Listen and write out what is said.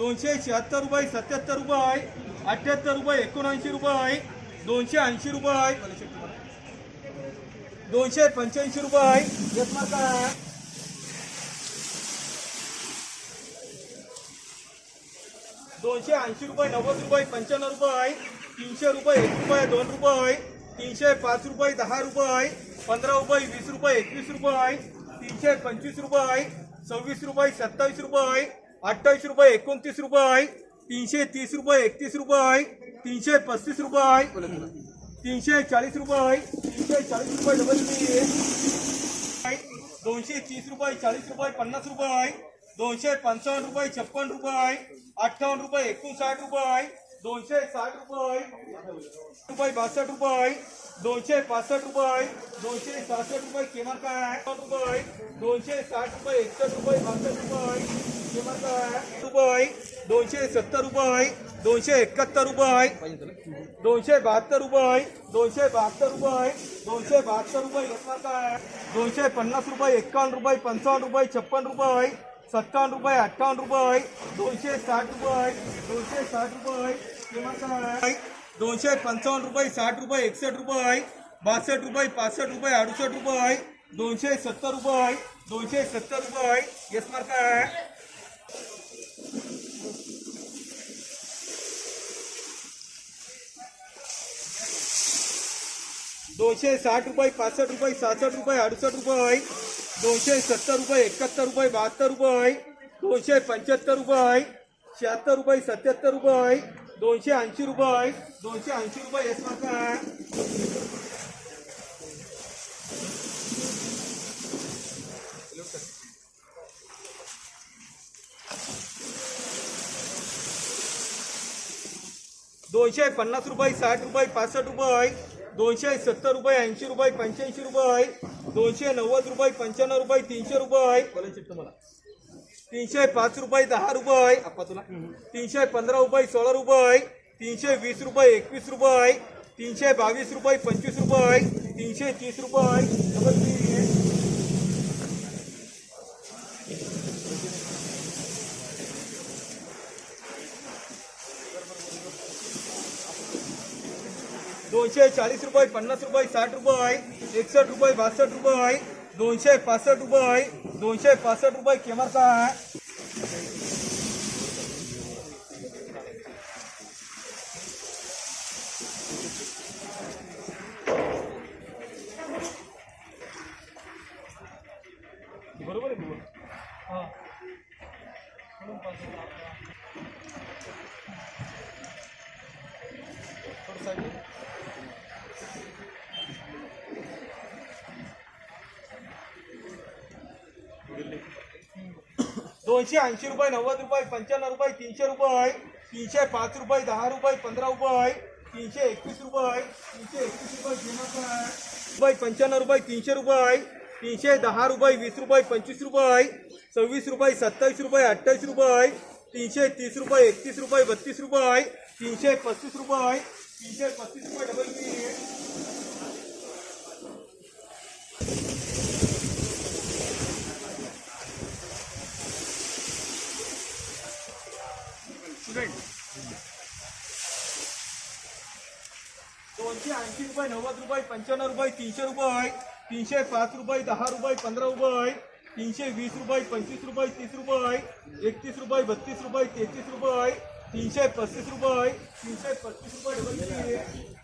दोनशे शहात्तर रुपये सत्याहत्तर रुपये अठ्ठ्याहत्तर रुपये एकोणऐंशी रुपये दोनशे ऐंशी रुपये दोनशे पंच्याऐंशी रुपये दोनशे ऐंशी रुपये नव्वद रुपये पंच्याण्णव रुपये तीनशे रुपये एक रुपये दोन रुपये तीनशे पाच रुपये दहा रुपये पंधरा रुपये वीस रुपये एकवीस रुपये तीनशे पंचवीस रुपये सव्वीस रुपये सत्तावीस रुपये अठ्ठावीस रुपये एकोणतीस रुपये आहे तीनशे तीस रुपये एकतीस रुपये आहे तीनशे पस्तीस रुपये आहे तीनशे चाळीस रुपये तीनशे चाळीस रुपये डबल बी दोनशे तीस रुपये चाळीस रुपये पन्नास रुपये आहे दोनशे पंचावन्न रुपये छप्पन रुपये आहे अठ्ठावन्न रुपये एकोणसाठ रुपये आहे दोनशे साठ रुपये रुपये बासष्ट रुपये दोनशे पासष्ट रुपये दोनशे सहासष्ट रुपये किमान काय रुपये दोनशे साठ रुपये एकसष्ट रुपये बासष्ट रुपये किमान काय रुपये दोनशे सत्तर रुपये दोनशे एकाहत्तर रुपये दोनशे बहात्तर रुपये दोनशे बहात्तर रुपये दोनशे बहात्तर रुपये यवतमाळ काय दोनशे पन्नास रुपये एकावन्न रुपये पंचावन्न रुपये छप्पन रुपये सत्तावन्न रुपये, अठ्ठावन्न रुपये, दोनशे साठ रुपये, दोनशे साठ रुपये दोनशे पंचावन्न रुपये, साठ रुपये एकसष्ट रुपये, बासष्ट रुपये, पासष्ट रुपये, अडुसष्ट रुपये, दोनशे सत्तर रुपये, दोनशे सत्तर रुपये. येस मार्क काय दोनशे साठ रुपये, पासष्ट रुपये सहासष्ट रुपये, अडुसष्ट रुपये. दोनशे सत्तर रुपये एकाहत्तर रुपये बहात्तर रुपये दोनशे पंच्याहत्तर रुपये शहात्तर रुपये सत्याहत्तर रुपये दोनशे ऐंशी रुपये दोनशे ऐंशी रुपये येस मार्क दोनशे पन्नास रुपये साठ रुपये पासष्ट रुपये दोनशे सत्तर रुपये ऐंशी रुपये पंच्याऐंशी रुपये दोनशे नव्वद रुपये पंच्याण्णव रुपये तीनशे रुपये मला तीनशे पाच रुपये दहा रुपये तुला. तीनशे पंधरा रुपये सोळा रुपये तीनशे वीस रुपये एकवीस रुपये तीनशे बावीस रुपये पंचवीस रुपये तीनशे तीस रुपये डबल दोनशे चाळीस रुपये पन्नास रुपये साठ रुपये एकसष्ट रुपये बासष्ट रुपये दोनशे पासष्ट रुपये दोनशे पासष्ट रुपये केमार काय बरोबर आहे हा. थोडं दोनशे ऐंशी रुपये, नव्वद रुपये, पंच्याण्णव रुपये, तीनशे रुपये तीनशे पाच रुपये, दहा रुपये, पंधरा रुपये तीनशे एकवीस रुपये तीनशे एकवीस रुपये. रुपये पंच्याण्णव रुपये, तीनशे रुपये तीनशे दहा रुपये, वीस रुपये, पंचवीस रुपये सव्वीस रुपये, सत्तावीस रुपये, अठ्ठावीस रुपये तीनशे तीस रुपये, एकतीस रुपये, बत्तीस रुपये तीनशे पस्तीस रुपये तीनशे पस्तीस रुपये डबल तीन दोनशे ऐंशी रुपये, नव्वद रुपये, पंच्याण्णव रुपये, तीनशे रुपये, तीनशे पाच रुपये, दहा रुपये, पंधरा रुपये, तीनशे वीस रुपये, पंचवीस रुपये, तीस रुपये, एकतीस रुपये, बत्तीस रुपये, तेहतीस रुपये, तीनशे पस्तीस रुपये, तीनशे पस्तीस रुपये.